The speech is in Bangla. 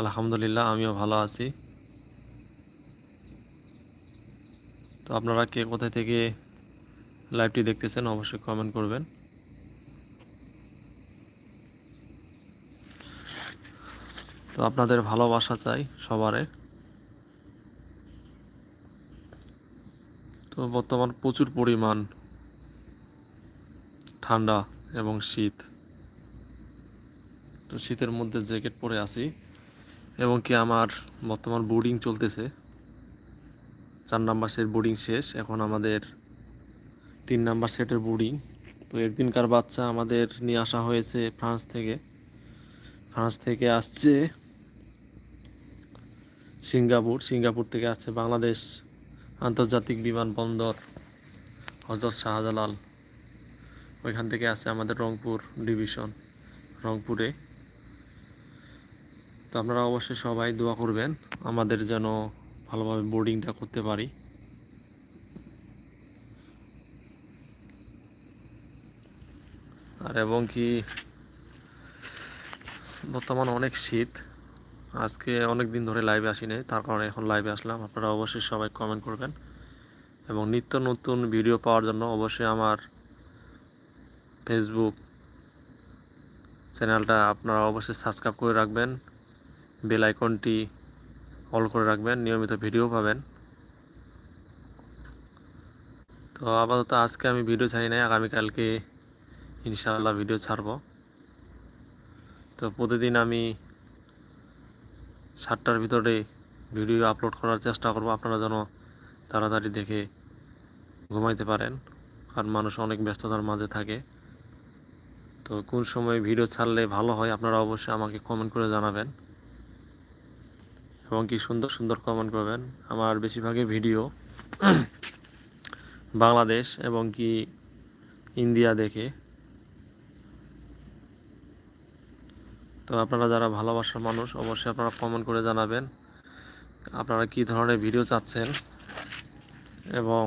আলহামদুলিল্লাহ, আমিও ভালো আছি। তো আপনারা কে কোথায় থেকে লাইভটি দেখতেছেন অবশ্যই কমেন্ট করবেন। তো আপনাদের ভালোবাসা চাই সবারে। তো বর্তমান প্রচুর পরিমাণ ঠান্ডা এবং শীত। তো শীতের মধ্যে জ্যাকেট পরে আছি। এবং কি আমার বর্তমান বোর্ডিং চলতেছে। চার নাম্বার সেট বোর্ডিং শেষ, এখন আমাদের তিন নাম্বার সেটের বোর্ডিং তো একদিনকার বাচ্চা আমাদের নিয়ে আসা হয়েছে ফ্রান্স থেকে। ফ্রান্স থেকে আসছে সিঙ্গাপুর। সিঙ্গাপুর থেকে আসছে বাংলাদেশ আন্তর্জাতিক বিমানবন্দর হজরত শাহজালাল। ওইখান থেকে আসছে আমাদের রংপুর ডিভিশন রংপুরে। তো আপনারা অবশ্যই সবাই দোয়া করবেন, আমাদের যেন ভালোভাবে বোর্ডিংটা করতে পারি। আর এবং কি, বর্তমান অনেক শীত, আজকে অনেক দিন ধরে লাইভে আসি তার কারণে এখন লাইভে আসলাম, আপনারা অবশ্যই সবাই কমেন্ট করবেন। এবং নিত্য নতুন ভিডিও পাওয়ার জন্য অবশ্যই আমার ফেসবুক চ্যানেলটা আপনারা অবশ্যই সাবস্ক্রাইব করে রাখবেন। বেল আইকনটি অল করে রাখবেন, নিয়মিত ভিডিও পাবেন। তো আপাতত আজকে আমি ভিডিও ছাড়ি নাই, আগামীকালকে ইনশাআল্লাহ ভিডিও ছাড়ব। তো প্রতিদিন আমি সাতটার ভিতরে ভিডিও আপলোড করার চেষ্টা করব, আপনারা যেন তাড়াতাড়ি দেখে ঘুমাইতে পারেন, কারণ মানুষ অনেক ব্যস্ততার মাঝে থাকে। তো কোন সময় ভিডিও ছাড়লে ভালো হয়, আপনারা অবশ্যই আমাকে কমেন্ট করে জানাবেন। এবং কি সুন্দর সুন্দর কমেন্ট করবেন আমার বেশিরভাগই ভিডিও বাংলাদেশ এবং কি ইন্ডিয়া দেখে। তো আপনারা যারা ভালোবাসার মানুষ, অবশ্যই আপনারা কমেন্ট করে জানাবেন। আপনারা কি ধরনের ভিডিও চাচ্ছেন? এবং